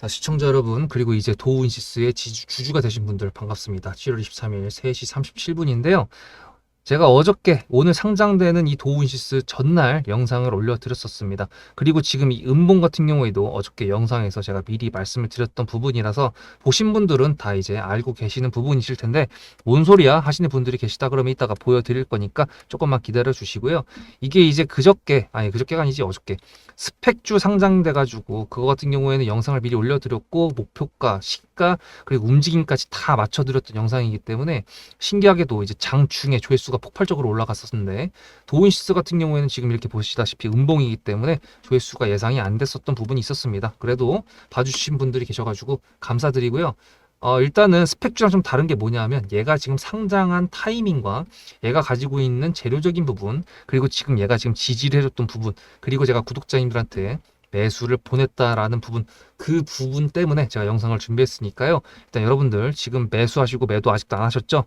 자, 시청자 여러분, 그리고 이제 도우인시스의 지주, 주주가 되신 분들 반갑습니다. 7월 23일 3시 37분인데요. 제가 어저께 오늘 상장되는 이 도우인시스 전날 영상을 올려드렸었습니다. 그리고 지금 이 음봉 같은 경우에도 어저께 영상에서 제가 미리 말씀을 드렸던 부분이라서 보신 분들은 다 이제 알고 계시는 부분이실 텐데 뭔 소리야 하시는 분들이 계시다 그러면 이따가 보여드릴 거니까 조금만 기다려 주시고요. 이게 이제 그저께 아니 그저께가 아니지 어저께 스펙주 상장돼 가지고 그거 같은 경우에는 영상을 미리 올려드렸고 목표가 시가 그리고 움직임까지 다 맞춰드렸던 영상이기 때문에 신기하게도 이제 장중에 조회수가 폭발적으로 올라갔었는데 도인시스 같은 경우에는 지금 이렇게 보시다시피 음봉이기 때문에 조회수가 예상이 안 됐었던 부분이 있었습니다. 그래도 봐주신 분들이 계셔가지고 감사드리고요. 어, 일단은 스펙주랑 좀 다른 게 뭐냐면 얘가 지금 상장한 타이밍과 얘가 가지고 있는 재료적인 부분 그리고 지금 얘가 지금 지지를 해줬던 부분 그리고 제가 구독자님들한테 매수를 보냈다라는 부분 그 부분 때문에 제가 영상을 준비했으니까요. 일단 여러분들 지금 매수하시고 매도 아직도 안 하셨죠?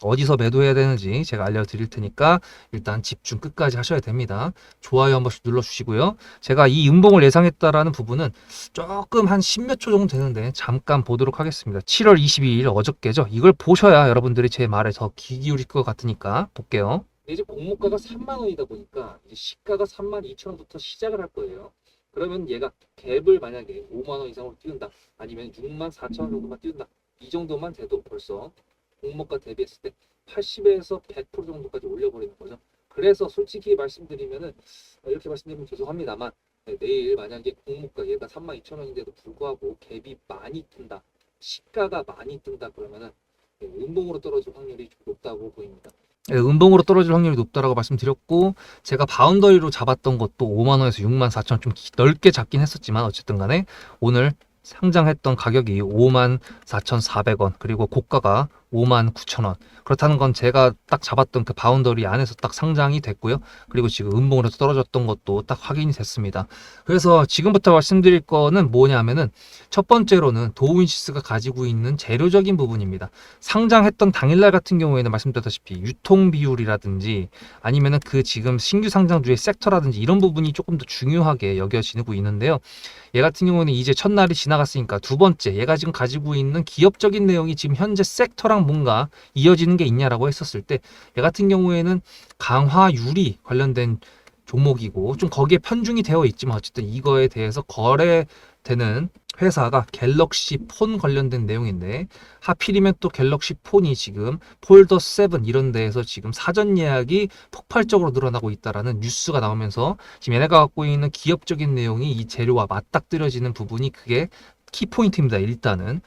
어디서 매도해야 되는지 제가 알려드릴 테니까 일단 집중 끝까지 하셔야 됩니다. 좋아요 한 번씩 눌러주시고요. 제가 이 음봉을 예상했다라는 부분은 조금 한 10몇 초 정도 되는데 잠깐 보도록 하겠습니다. 7월 22일 어저께죠. 이걸 보셔야 여러분들이 제 말에 더 귀 기울일 것 같으니까 볼게요. 이제 공모가가 3만 원이다 보니까 이제 시가가 3만 2천 원부터 시작을 할 거예요. 그러면 얘가 갭을 만약에 5만 원 이상으로 띄운다 아니면 6만 4천 원 정도만 띄운다 이 정도만 돼도 벌써 공모가 대비했을 때 80에서 100% 정도까지 올려버리는 거죠. 그래서 솔직히 말씀드리면은 어, 이렇게 말씀드리면 죄송합니다만 네, 내일 만약에 공모가 얘가 32,000원인데도 불구하고 갭이 많이 뜬다 시가가 많이 뜬다 그러면은 네, 음봉으로 떨어질 확률이 좀 높다고 보입니다. 네, 음봉으로 떨어질 확률이 높다라고 말씀드렸고 제가 바운더리로 잡았던 것도 5만 원에서 6만 4천 원좀 넓게 잡긴 했었지만 어쨌든 간에 오늘 상장했던 가격이 5만 4,400원 그리고 고가가 5만 9천 원. 그렇다는 건 제가 딱 잡았던 그 바운더리 안에서 딱 상장이 됐고요. 그리고 지금 음봉으로 떨어졌던 것도 딱 확인이 됐습니다. 그래서 지금부터 말씀드릴 거는 뭐냐면은 첫 번째로는 도우인시스가 가지고 있는 재료적인 부분입니다. 상장했던 당일날 같은 경우에는 말씀드렸다시피 유통 비율이라든지 아니면은 그 지금 신규 상장주의 섹터라든지 이런 부분이 조금 더 중요하게 여겨지고 있는데요. 얘 같은 경우는 이제 첫날이 지나갔으니까 두 번째 얘가 지금 가지고 있는 기업적인 내용이 지금 현재 섹터랑 뭔가 이어지는 게 있냐라고 했었을 때 얘 같은 경우에는 강화 유리 관련된 종목이고 좀 거기에 편중이 되어 있지만 어쨌든 이거에 대해서 거래되는 회사가 갤럭시 폰 관련된 내용인데 하필이면 또 갤럭시 폰이 지금 폴더 7 이런 데에서 지금 사전 예약이 폭발적으로 늘어나고 있다라는 뉴스가 나오면서 지금 얘네가 갖고 있는 기업적인 내용이 이 재료와 맞닥뜨려지는 부분이 그게 키포인트입니다. 일단은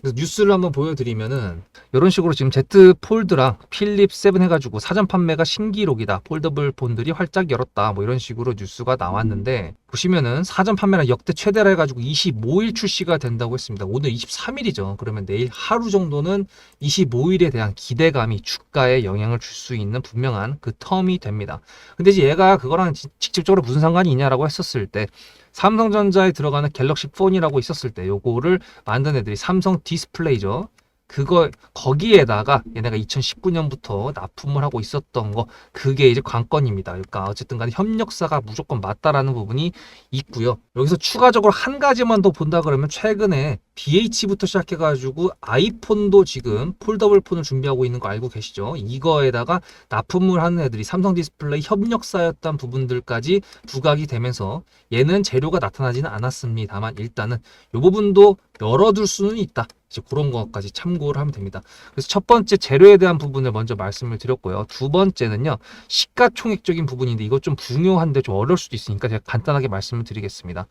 그래서 뉴스를 한번 보여드리면은 이런 식으로 지금 Z 폴드랑 필립 7 해가지고 사전 판매가 신기록이다. 폴더블 폰들이 활짝 열었다. 뭐 이런 식으로 뉴스가 나왔는데 보시면은 사전 판매량 역대 최대라 해가지고 25일 출시가 된다고 했습니다. 오늘 23일이죠. 그러면 내일 하루 정도는 25일에 대한 기대감이 주가에 영향을 줄 수 있는 분명한 그 텀이 됩니다. 근데 이제 얘가 그거랑 지- 직접적으로 무슨 상관이 있냐라고 했었을 때 삼성전자에 들어가는 갤럭시 폰이라고 있었을 때 요거를 만든 애들이 삼성 디스플레이죠. 그거 거기에다가 얘네가 2019년부터 납품을 하고 있었던 거 그게 이제 관건입니다. 그러니까 어쨌든 간에 협력사가 무조건 맞다라는 부분이 있고요. 여기서 추가적으로 한 가지만 더 본다 그러면 최근에 BH부터 시작해가지고 아이폰도 지금 폴더블 폰을 준비하고 있는 거 알고 계시죠? 이거에다가 납품을 하는 애들이 삼성 디스플레이 협력사였던 부분들까지 부각이 되면서 얘는 재료가 나타나지는 않았습니다만 일단은 이 부분도 열어둘 수는 있다. 이제 그런 것까지 참고를 하면 됩니다. 그래서 첫 번째 재료에 대한 부분을 먼저 말씀을 드렸고요. 두 번째는요. 시가총액적인 부분인데 이거 좀 중요한데 좀 어려울 수도 있으니까 제가 간단하게 말씀을 드리겠습니다.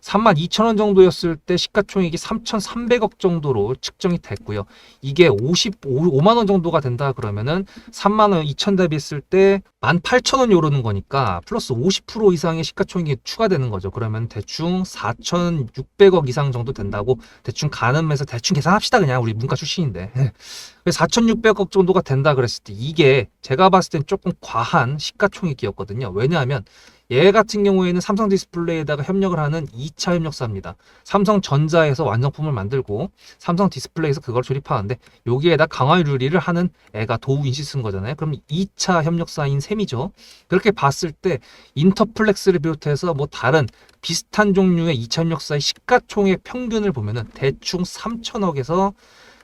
3만 2천 원 정도였을 때 시가총액이 3,300억 정도로 측정이 됐고요. 이게 55 만 원 정도가 된다 그러면은 3만 원 2천 대비했을 때 18,000원이 오르는 거니까 플러스 50% 이상의 시가총액이 추가되는 거죠. 그러면 대충 4,600억 이상 정도 된다고 대충 가늠해서 대충 계산합시다 그냥 우리 문과 출신인데. 그래서 4,600억 정도가 된다 그랬을 때 이게 제가 봤을 땐 조금 과한 시가총액이었거든요. 왜냐하면 얘 같은 경우에는 삼성 디스플레이에다가 협력을 하는 2차 협력사입니다. 삼성전자에서 완성품을 만들고 삼성 디스플레이에서 그걸 조립하는데 여기에다 강화 유리를 하는 애가 도우인시스인 거잖아요. 그럼 2차 협력사인 셈이 셈이죠. 그렇게 봤을 때 인터플렉스를 비롯해서 뭐 다른 비슷한 종류의 2000역사의 시가총액 평균을 보면은 대충 3천억에서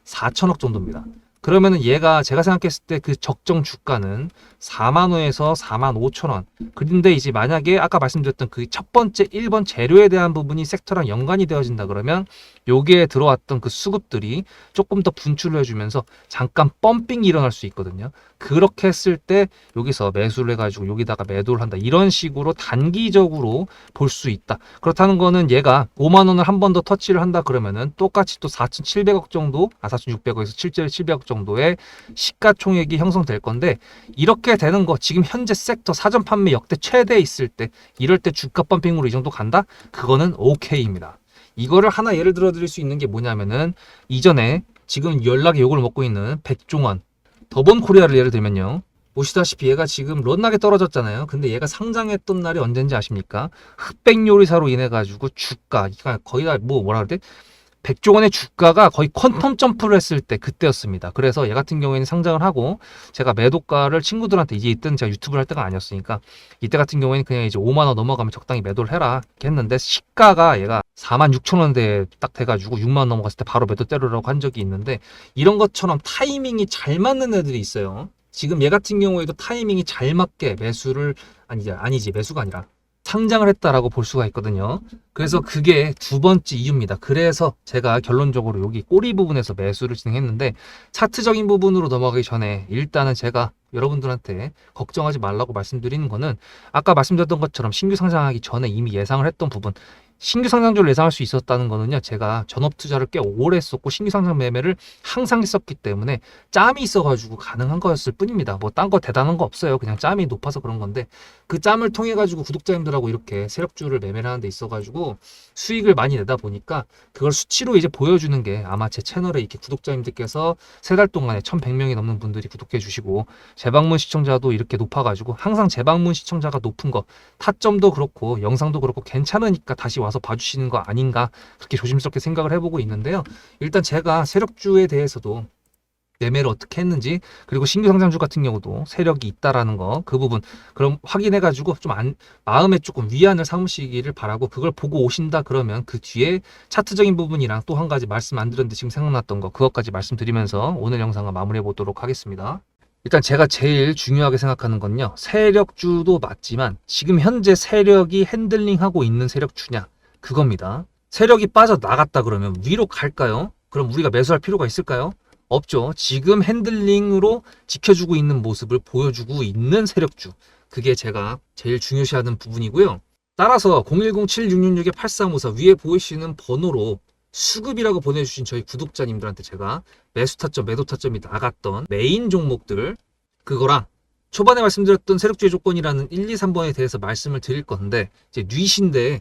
4천억 정도입니다. 그러면은 얘가 제가 생각했을 때 그 적정 주가는 4만 원에서 4만 5천 원. 그런데 이제 만약에 아까 말씀드렸던 그 첫 번째 1번 재료에 대한 부분이 섹터랑 연관이 되어진다 그러면 여기에 들어왔던 그 수급들이 조금 더 분출을 해주면서 잠깐 펌핑이 일어날 수 있거든요. 그렇게 했을 때 여기서 매수를 해가지고 여기다가 매도를 한다. 이런 식으로 단기적으로 볼 수 있다. 그렇다는 거는 얘가 5만 원을 한 번 더 터치를 한다 그러면은 똑같이 또 4,700억 정도, 아 4,600억에서 7,700억 정도의 시가총액이 형성될 건데 이렇게 되는 거 지금 현재 섹터 사전 판매 역대 최대 있을 때 이럴 때 주가 펌핑으로 이 정도 간다? 그거는 오케이입니다. 이거를 하나 예를 들어 드릴 수 있는 게 뭐냐면은 이전에 지금 연락에 욕을 먹고 있는 백종원 더본 코리아를 예를 들면요. 보시다시피 얘가 지금 런나게 떨어졌잖아요. 근데 얘가 상장했던 날이 언젠지 아십니까? 흑백 요리사로 인해 가지고 주가 그러니까 거의 다 뭐 뭐라 그래? 백종원의 주가가 거의 퀀텀 점프를 했을 때 그때였습니다. 그래서 얘 같은 경우에는 상장을 하고 제가 매도가를 친구들한테 이제 이때는 제가 유튜브를 할 때가 아니었으니까 이때 같은 경우에는 그냥 이제 5만 원 넘어가면 적당히 매도를 해라 했는데 시가가 얘가 4만 6천 원대에 딱 돼가지고 6만 원 넘어갔을 때 바로 매도 때리라고 한 적이 있는데 이런 것처럼 타이밍이 잘 맞는 애들이 있어요. 지금 얘 같은 경우에도 타이밍이 잘 맞게 매수를 아니지 아니지 매수가 아니라 상장을 했다라고 볼 수가 있거든요. 그래서 그게 두 번째 이유입니다. 그래서 제가 결론적으로 여기 꼬리 부분에서 매수를 진행했는데 차트적인 부분으로 넘어가기 전에 일단은 제가 여러분들한테 걱정하지 말라고 말씀드리는 거는 아까 말씀드렸던 것처럼 신규 상장하기 전에 이미 예상을 했던 부분 신규 상장주를 예상할 수 있었다는 거는요. 제가 전업 투자를 꽤 오래 했었고 신규 상장 매매를 항상 했었기 때문에 짬이 있어가지고 가능한 거였을 뿐입니다. 뭐 딴 거 대단한 거 없어요. 그냥 짬이 높아서 그런 건데 그 짬을 통해 가지고 구독자님들하고 이렇게 세력주를 매매를 하는 데 있어 가지고 수익을 많이 내다 보니까 그걸 수치로 이제 보여주는 게 아마 제 채널에 이렇게 구독자님들께서 세 달 동안에 1,100명이 넘는 분들이 구독해 주시고 재방문 시청자도 이렇게 높아 가지고 항상 재방문 시청자가 높은 거 타점도 그렇고 영상도 그렇고 괜찮으니까 다시 와서 봐 주시는 거 아닌가 그렇게 조심스럽게 생각을 해보고 있는데요. 일단 제가 세력주에 대해서도 매매를 어떻게 했는지 그리고 신규 상장주 같은 경우도 세력이 있다라는 거 그 부분 그럼 확인해 가지고 좀 안 마음에 조금 위안을 삼으시기를 바라고 그걸 보고 오신다 그러면 그 뒤에 차트적인 부분이랑 또 한 가지 말씀 안 드렸는데 지금 생각났던 거 그것까지 말씀드리면서 오늘 영상을 마무리해 보도록 하겠습니다. 일단 제가 제일 중요하게 생각하는 건요. 세력주도 맞지만 지금 현재 세력이 핸들링하고 있는 세력주냐 그겁니다. 세력이 빠져 나갔다 그러면 위로 갈까요? 그럼 우리가 매수할 필요가 있을까요? 없죠. 지금 핸들링으로 지켜주고 있는 모습을 보여주고 있는 세력주. 그게 제가 제일 중요시하는 부분이고요. 따라서 010-7666-8354 위에 보이시는 번호로 수급이라고 보내주신 저희 구독자님들한테 제가 매수 타점, 매도 타점이 나갔던 메인 종목들 그거랑 초반에 말씀드렸던 세력주의 조건이라는 1, 2, 3번에 대해서 말씀을 드릴 건데 이제 뉘신데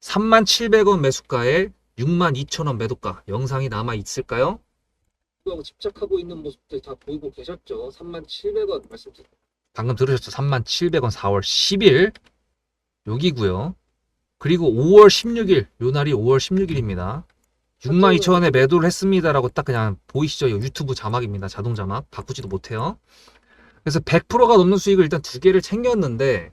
37,700원 매수가에 62,000원 매도가 영상이 남아 있을까요? 하고 집착하고 있는 모습들 다 보이고 계셨죠? 37,700원 말씀드렸죠. 방금 들으셨죠? 37,700원 4월 10일 여기고요. 그리고 5월 16일 요 날이 5월 16일입니다. 62,000원에 매도를 했습니다라고 딱 그냥 보이시죠? 유튜브 자막입니다. 자동 자막 바꾸지도 못해요. 그래서 100%가 넘는 수익을 일단 두 개를 챙겼는데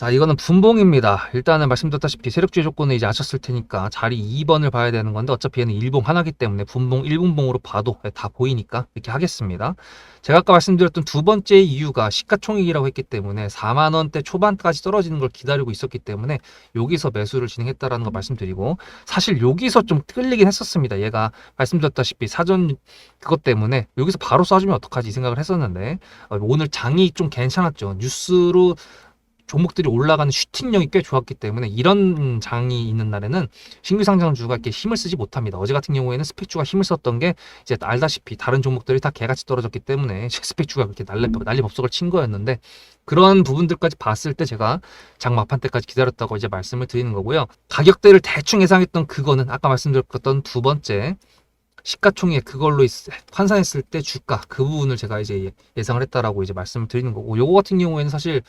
자, 이거는 분봉입니다. 일단은 말씀드렸다시피 세력주의 조건을 이제 아셨을 테니까 자리 2번을 봐야 되는 건데 어차피 얘는 일봉 하나기 때문에 분봉 1분봉으로 봐도 다 보이니까 이렇게 하겠습니다. 제가 아까 말씀드렸던 두 번째 이유가 시가총액이라고 했기 때문에 4만 원대 초반까지 떨어지는 걸 기다리고 있었기 때문에 여기서 매수를 진행했다라는 거 말씀드리고 사실 여기서 좀 끌리긴 했었습니다. 얘가 말씀드렸다시피 사전 그것 때문에 여기서 바로 쏴주면 어떡하지 이 생각을 했었는데 어, 오늘 장이 좀 괜찮았죠. 뉴스로 종목들이 올라가는 슈팅력이 꽤 좋았기 때문에 이런 장이 있는 날에는 신규 상장주가 이렇게 힘을 쓰지 못합니다. 어제 같은 경우에는 스펙주가 힘을 썼던 게 이제 알다시피 다른 종목들이 다 개같이 떨어졌기 때문에 스펙주가 그렇게 난리, 난리 법석을 친 거였는데 그런 부분들까지 봤을 때 제가 장 막판 때까지 기다렸다고 이제 말씀을 드리는 거고요. 가격대를 대충 예상했던 그거는 아까 말씀드렸던 두 번째 시가총액 그걸로 있- 환산했을 때 주가 그 부분을 제가 이제 예- 예상을 했다라고 이제 말씀을 드리는 거고 요거 같은 경우에는 사실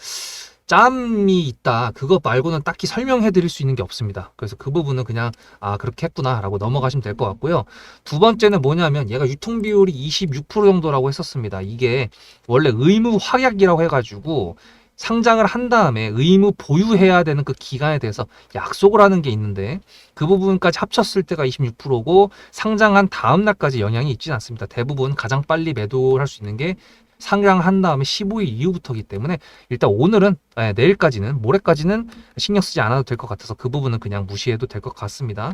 짬이 있다. 그거 말고는 딱히 설명해 드릴 수 있는 게 없습니다. 그래서 그 부분은 그냥 아 그렇게 했구나 라고 넘어가시면 될 것 같고요. 두 번째는 뭐냐면 얘가 유통 비율이 26% 정도라고 했었습니다. 이게 원래 의무 확약이라고 해가지고 상장을 한 다음에 의무 보유해야 되는 그 기간에 대해서 약속을 하는 게 있는데 그 부분까지 합쳤을 때가 26%고 상장한 다음 날까지 영향이 있지는 않습니다. 대부분 가장 빨리 매도할 수 있는 게 상장한 다음에 15일 이후부터기 때문에 일단 오늘은 예, 내일까지는 모레까지는 신경 쓰지 않아도 될 것 같아서 그 부분은 그냥 무시해도 될 것 같습니다.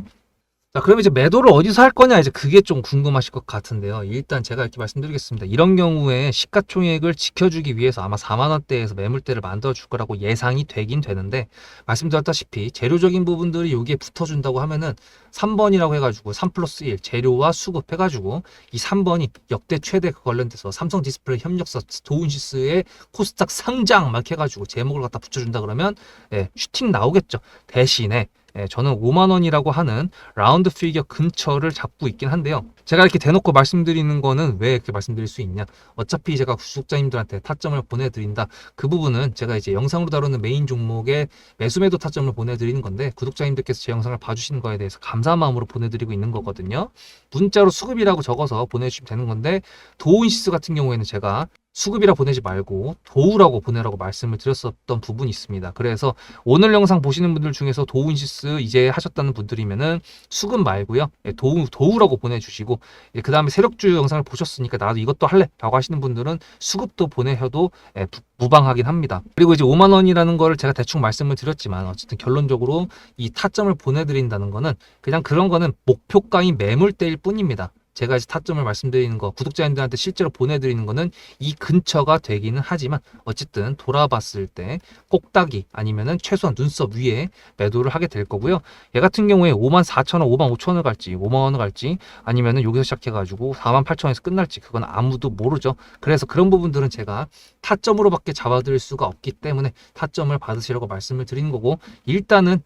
자, 그럼 이제 매도를 어디서 할 거냐 이제 그게 좀 궁금하실 것 같은데요. 일단 제가 이렇게 말씀드리겠습니다. 이런 경우에 시가총액을 지켜주기 위해서 아마 4만 원대에서 매물대를 만들어 줄 거라고 예상이 되긴 되는데 말씀드렸다시피 재료적인 부분들이 여기에 붙어 준다고 하면은 3번이라고 해 가지고 3 플러스 1 재료와 수급 해 가지고 이 3번이 역대 최대 그 관련돼서 삼성 디스플레이 협력사 도운시스의 코스닥 상장 막 해 가지고 제목을 갖다 붙여 준다 그러면 예, 슈팅 나오겠죠. 대신에 예, 저는 5만 원이라고 하는 라운드 피겨 근처를 잡고 있긴 한데요. 제가 이렇게 대놓고 말씀드리는 거는 왜 이렇게 말씀드릴 수 있냐? 어차피 제가 구독자님들한테 타점을 보내드린다. 그 부분은 제가 이제 영상으로 다루는 메인 종목의 매수매도 타점을 보내드리는 건데 구독자님들께서 제 영상을 봐주시는 거에 대해서 감사한 마음으로 보내드리고 있는 거거든요. 문자로 수급이라고 적어서 보내주시면 되는 건데 도운시스 같은 경우에는 제가 수급이라 보내지 말고 도우라고 보내라고 말씀을 드렸었던 부분이 있습니다. 그래서 오늘 영상 보시는 분들 중에서 도우 인시스 이제 하셨다는 분들이면은 수급 말고요. 예, 도우, 도우라고 보내 주시고 그 다음에 세력주 영상을 보셨으니까 나도 이것도 할래 라고 하시는 분들은 수급도 보내셔도 예, 부- 무방하긴 합니다. 그리고 이제 5만 원이라는 거를 제가 대충 말씀을 드렸지만 어쨌든 결론적으로 이 타점을 보내 드린다는 거는 그냥 그런 거는 목표가인 매물대일 뿐입니다. 제가 이제 타점을 말씀드리는 거 구독자님들한테 실제로 보내드리는 거는 이 근처가 되기는 하지만 어쨌든 돌아봤을 때 꼭다기 아니면은 최소한 눈썹 위에 매도를 하게 될 거고요. 얘 같은 경우에 5만 4천 원, 5만 5천 원을 갈지, 5만 원을 갈지 아니면은 여기서 시작해가지고 4만 8천 원에서 끝날지 그건 아무도 모르죠. 그래서 그런 부분들은 제가 타점으로밖에 잡아드릴 수가 없기 때문에 타점을 받으시라고 말씀을 드리는 거고 일단은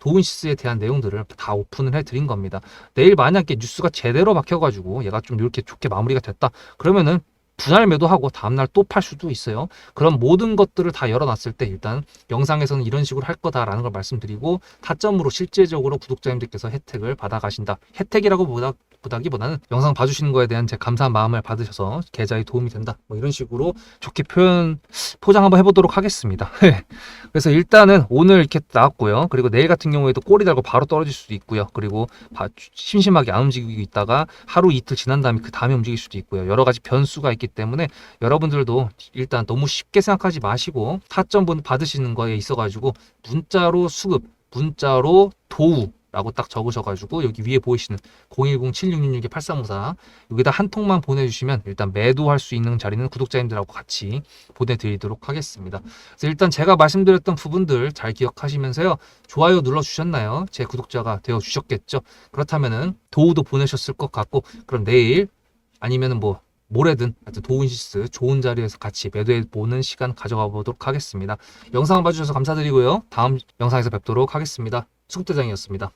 도운시스에 대한 내용들을 다 오픈을 해드린 겁니다. 내일 만약에 뉴스가 제대로 박혀가지고 얘가 좀 이렇게 좋게 마무리가 됐다 그러면은 분할 매도하고 다음날 또 팔 수도 있어요. 그런 모든 것들을 다 열어놨을 때 일단 영상에서는 이런 식으로 할 거다라는 걸 말씀드리고 타점으로 실제적으로 구독자님들께서 혜택을 받아가신다. 혜택이라고 보다 보다기보다는 영상 봐주시는 거에 대한 제 감사한 마음을 받으셔서 계좌에 도움이 된다. 뭐 이런 식으로 좋게 표현 포장 한번 해보도록 하겠습니다. 그래서 일단은 오늘 이렇게 나왔고요. 그리고 내일 같은 경우에도 꼬리 달고 바로 떨어질 수도 있고요. 그리고 바- 심심하게 안 움직이고 있다가 하루 이틀 지난 다음에 그 다음에 움직일 수도 있고요. 여러 가지 변수가 있기 때문에 여러분들도 일단 너무 쉽게 생각하지 마시고 타점 본 받으시는 거에 있어가지고 문자로 수급, 문자로 도우 라고 딱 적으셔가지고 여기 위에 보이시는 010-7666-8354 여기다 한 통만 보내주시면 일단 매도할 수 있는 자리는 구독자님들하고 같이 보내드리도록 하겠습니다. 그래서 일단 제가 말씀드렸던 부분들 잘 기억하시면서요. 좋아요 눌러주셨나요? 제 구독자가 되어 주셨겠죠? 그렇다면은 도우도 보내셨을 것 같고 그럼 내일 아니면은 뭐 모레든 하여튼 도운시스 좋은 자리에서 같이 매도해 보는 시간 가져가 보도록 하겠습니다. 영상 봐주셔서 감사드리고요. 다음 영상에서 뵙도록 하겠습니다. 수급대장이었습니다.